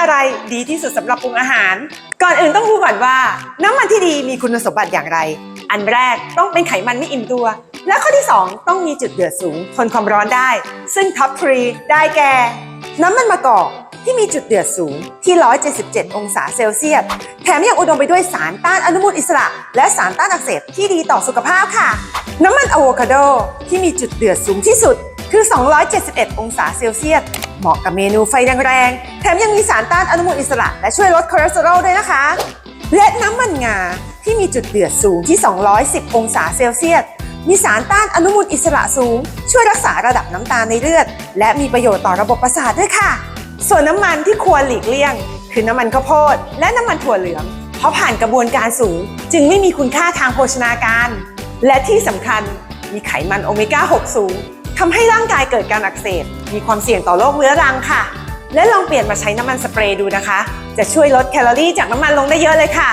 อะไรดีที่สุดสำหรับปรุงอาหาร ก่อนอื่นต้องรู้ก่อนว่า น้ำมันที่ดีมีคุณสมบัติอย่างไร อันแรกต้องเป็นไขมันไม่อิ่มตัว และข้อที่ 2 ต้องมีจุดเดือดสูงทนความร้อนได้ ซึ่งท็อปทรีได้แก่ น้ำมันมะกอกที่มีจุดเดือดสูงที่ 177 องศาเซลเซียส แถมยังอุดมไปด้วยสารต้านอนุมูลอิสระ และสารต้านอักเสบที่ดีต่อสุขภาพค่ะ น้ำมันอะโวคาโดที่มีจุดเดือดสูงที่สุด คือ 271 องศาเซลเซียส เหมาะกับเมนูไฟแรงๆ แถมยังมีสารต้านอนุมูลอิสระ และช่วยลดคอเลสเตอรอลด้วยนะคะ และน้ำมันงาที่มีจุดเดือดสูงที่ 210 องศาเซลเซียส มีสารต้านอนุมูลอิสระสูง ช่วยรักษาระดับน้ำตาลในเลือด และมีประโยชน์ต่อระบบประสาทด้วยค่ะ ส่วนน้ำมันที่ควรหลีกเลี่ยง คือน้ำมันข้าวโพด และน้ำมันถั่วเหลือง เพราะผ่านกระบวนการสูง จึงไม่มีคุณค่าทางโภชนาการ และที่สำคัญมีไขมันโอเมก้า 6 สูง ทำให้ร่างกายเกิดการอักเสบ มีความเสี่ยงต่อโรคเรื้อรังค่ะ และลองเปลี่ยนมาใช้น้ำมันสเปรย์ดูนะคะ จะช่วยลดแคลอรี่จากน้ำมันลงได้เยอะเลยค่ะ